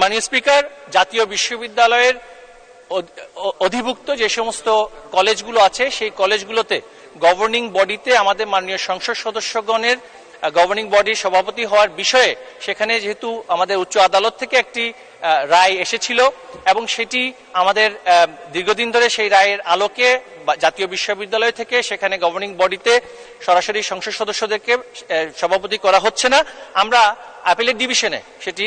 মাননীয় স্পিকার, জাতীয় বিশ্ববিদ্যালয়ের অধিভুক্ত যে সমস্ত কলেজগুলো আছে, সেই কলেজগুলোতে গভর্নিং বডিতে আমাদের মাননীয় সংসদ সদস্যগণের গভর্নিং বডির সভাপতি হওয়ার বিষয়ে সেখানে যেহেতু আমাদের উচ্চ আদালত থেকে একটি রায় এসেছিল এবং সেটি আমাদের দীর্ঘদিন ধরে সেই রায়ের আলোকে জাতীয় বিশ্ববিদ্যালয় থেকে সেখানে গভর্নিং বডিতে সরাসরি সংসদ সদস্যদেরকে সভাপতি করা হচ্ছে না। আমরা আপিলের ডিভিশনে সেটি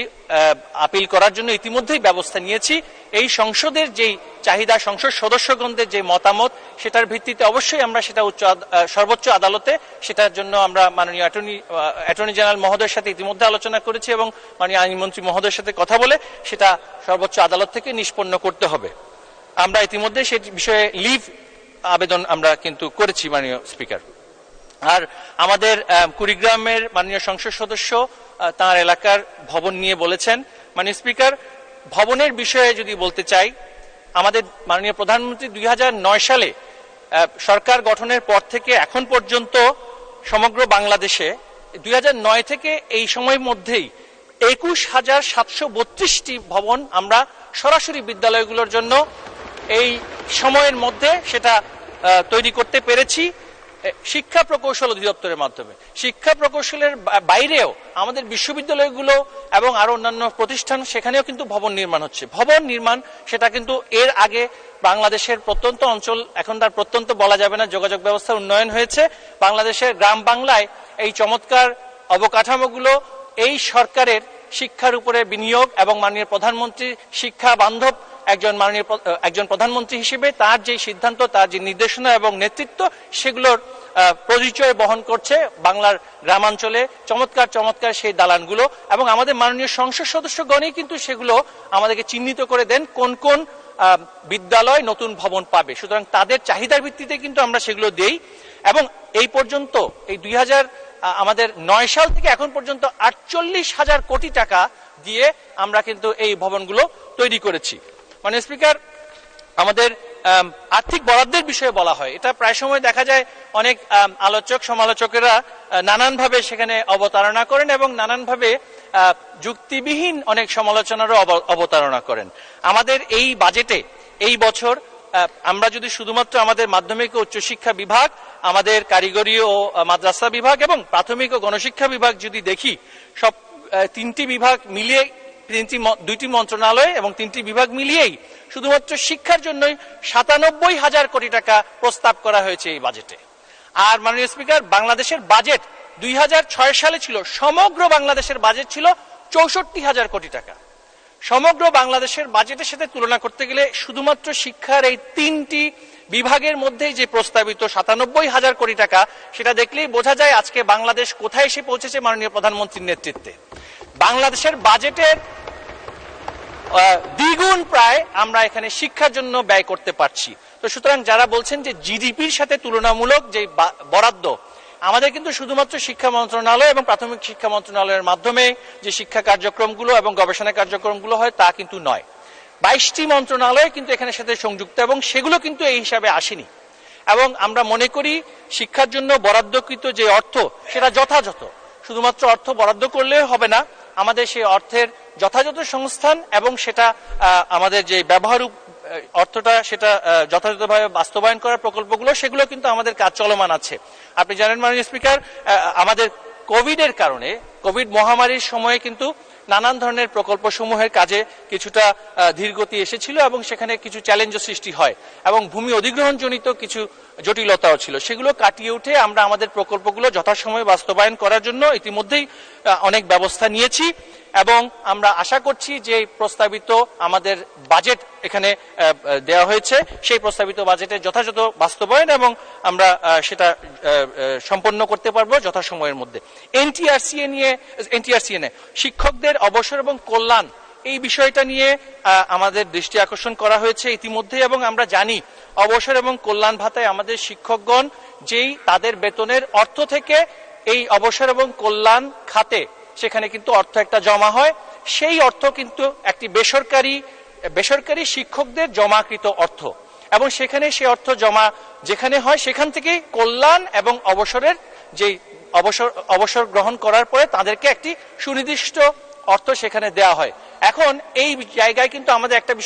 আপিল করার জন্য ইতিমধ্যেই ব্যবস্থা নিয়েছি। এই সংসদের যেই চাহিদা, সংসদ সদস্যগণদের যে মতামত, সেটার ভিত্তিতে অবশ্যই আমরা সেটা উচ্চ সর্বোচ্চ আদালতে সেটার জন্য আমরা মাননীয় অ্যাটর্নি অ্যাটর্নি জেনারেল মহোদয়ের সাথে ইতিমধ্যে আলোচনা করেছি এবং মাননীয় আইনমন্ত্রী মহোদয়ের সাথে কথা বলে সেটা সর্বোচ্চ আদালত থেকে নিষ্পন্ন করতে হবে। আমরা ইতিমধ্যে সেই বিষয়ে লিভ আবেদন আমরা কিন্তু করেছি, মাননীয় স্পিকার। আর আমাদের কুড়িগ্রামের মাননীয় সংসদ সদস্য তার এলাকার ভবন নিয়ে বলেছেন। মাননীয় স্পিকার, ভবনের বিষয়ে যদি বলতে চাই, আমাদের মাননীয় প্রধানমন্ত্রী দুই হাজার নয় সালে সরকার গঠনের পর থেকে এখন পর্যন্ত সমগ্র বাংলাদেশে, দুই হাজার নয় থেকে এই সময়ের মধ্যেই একুশ হাজার সাতশো বত্রিশটি ভবন আমরা সরাসরি বিদ্যালয়গুলোর জন্য এই সময়ের মধ্যে সেটা তৈরি করতে পেরেছি। শিক্ষা প্রকৌশল অধিদপ্তরের মাধ্যমে। শিক্ষা প্রকৌশলের বাইরেও আমাদের বিশ্ববিদ্যালয়গুলো এবং আরও অন্যান্য প্রতিষ্ঠান সেখানেও কিন্তু ভবন নির্মাণ হচ্ছে। ভবন নির্মাণ, সেটা কিন্তু এর আগে বাংলাদেশের প্রত্যন্ত অঞ্চল, এখন তার প্রত্যন্ত বলা যাবে না, যোগাযোগ ব্যবস্থার উন্নয়ন হয়েছে। বাংলাদেশের গ্রাম বাংলায় এই চমৎকার অবকাঠামোগুলো এই সরকারের শিক্ষার উপরে বিনিয়োগ এবং মাননীয় প্রধানমন্ত্রী শিক্ষা বান্ধব একজন মাননীয় একজন প্রধানমন্ত্রী হিসেবে তার যে সিদ্ধান্ত, তার যে নির্দেশনা এবং নেতৃত্ব, সেগুলোর পরিচয় বহন করছে বাংলার গ্রামাঞ্চলে চমৎকার চমৎকার সেই দালানগুলো এবং আমাদের মাননীয় সংসদ সদস্যগণই কিন্তু সেগুলো আমাদেরকে চিহ্নিত করে দেন কোন কোন বিদ্যালয় নতুন ভবন পাবে। সুতরাং তাদের চাহিদার ভিত্তিতে কিন্তু আমরা সেগুলো দেই এবং এই পর্যন্ত এই দুই হাজার আমাদের নয় সাল থেকে এখন পর্যন্ত আটচল্লিশ হাজার কোটি টাকা দিয়ে আমরা কিন্তু এই ভবনগুলো তৈরি করেছি। মানে স্পিকার আমাদের আম, আর্থিক বরাদ্দের বিষয়ে বলা হয়। এটা প্রায় সময় দেখা যায় অনেক আলোচক, সমালোচকেরা নানানভাবে সেখানে অবতারণা করেন এবং নানানভাবে যুক্তিবিহীন অনেক সমালোচনারও অব- অবতারণা করেন। আমাদের এই বাজেটে এই বছর আমরা যদি শুধুমাত্র আমাদের মাধ্যমিক ও উচ্চশিক্ষা বিভাগ, আমাদের কারিগরি ও মাদ্রাসা বিভাগ এবং প্রাথমিক ও গণশিক্ষা বিভাগ যদি দেখি, সব তিনটি বিভাগ মিলিয়ে, তিনটি দুইটি মন্ত্রণালয় এবং তিনটি বিভাগ মিলিয়েই শুধুমাত্র শিক্ষার জন্যই সাতানব্বই হাজার কোটি টাকা প্রস্তাব করা হয়েছে এই বাজেটে। আর মাননীয় স্পিকার, বাংলাদেশের বাজেট দুই হাজার ছয় সালে ছিল, সমগ্র বাংলাদেশের বাজেট ছিল চৌষট্টি হাজার কোটি টাকা। সমগ্র বাংলাদেশের বাজেটের সাথে তুলনা করতে গেলে শুধুমাত্র শিক্ষার এই তিনটি বিভাগের মধ্যেই যে প্রস্তাবিত সাতানব্বই হাজার কোটি টাকা, সেটা দেখলেই বোঝা যায় আজকে বাংলাদেশ কোথায় এসে পৌঁছেছে মাননীয় প্রধানমন্ত্রীর নেতৃত্বে। বাংলাদেশের বাজেটের দ্বিগুণ প্রায় আমরা এখানে শিক্ষার জন্য ব্যয় করতে পারছি। তো সুতরাং যারা বলছেন যে জিডিপির সাথে তুলনামূলক যে বরাদ্দ, আমাদের কিন্তু শুধুমাত্র শিক্ষা মন্ত্রণালয় এবং প্রাথমিক শিক্ষা মন্ত্রণালয়ের মাধ্যমে যে শিক্ষা কার্যক্রমগুলো এবং গবেষণা কার্যক্রমগুলো হয় তা কিন্তু নয়। বাইশটি মন্ত্রণালয় কিন্তু এখানে সাথে সংযুক্ত এবং সেগুলো কিন্তু এই হিসাবে আসেনি। এবং আমরা মনে করি শিক্ষার জন্য বরাদ্দকৃত যে অর্থ, সেটা যথাযথ। শুধুমাত্র অর্থ বরাদ্দ করলে হবে না আমাদের সেই অর্থের যথাযথ সংস্থান এবং সেটা আমাদের যে ব্যবহার অর্থটা সেটা যথাযথভাবে বাস্তবায়ন করার প্রকল্পগুলো, সেগুলো কিন্তু আমাদের কাজ চলমান আছে। আপনি জানেন, মাননীয় স্পিকার আমাদের কোভিডের কারণে, কোভিড মহামারীর সময়ে কিন্তু নানান ধরনের প্রকল্প সমূহের কাজে কিছুটা ধীরগতি এসেছিল এবং সেখানে কিছু চ্যালেঞ্জও সৃষ্টি হয় এবং ভূমি অধিগ্রহণজনিত কিছু জটিলতাও ছিল। সেগুলো কাটিয়ে উঠে আমরা আমাদের প্রকল্পগুলো যথাসময়ে বাস্তবায়ন করার জন্য ইতিমধ্যেই অনেক ব্যবস্থা নিয়েছি। এবং আমরা আশা করছি যে প্রস্তাবিত আমাদের বাজেট এখানে দেওয়া হয়েছে। সেই প্রস্তাবিত বাজেটের যথাযথ বাস্তবায়ন এবং আমরা সেটা সম্পন্ন করতে পারব যথাসময়ের মধ্যে। এনটিআরসিএ নিয়ে এনটিআরসিএ নিয়ে, শিক্ষকদের অবসর এবং কল্যাণ, এই বিষয়টা নিয়ে আমাদের দৃষ্টি আকর্ষণ করা হয়েছে ইতিমধ্যে এবং আমরা জানি অবসর এবং কল্যাণ ভাতায় আমাদের শিক্ষকগণ যেই তাদের বেতনের অর্থ থেকে এই অবসর এবং কল্যাণ খাতে সেখানে কিন্তু অর্থ একটা জমা হয়। সেই অর্থ কিন্তু একটি বেসরকারি বেসরকারি শিক্ষকদের জমাকৃত অর্থ। এবং সেখানে সে অর্থ জমা যেখানে হয়, সেখান থেকে কল্যাণ এবং অবসরের যে অবসর অবসর গ্রহণ করার পরে তাদেরকে একটি সুনির্দিষ্ট অর্থ সেখানে দেয়া হয়। এখন এই জায়গায় কিন্তু আমাদের একটা বিষয়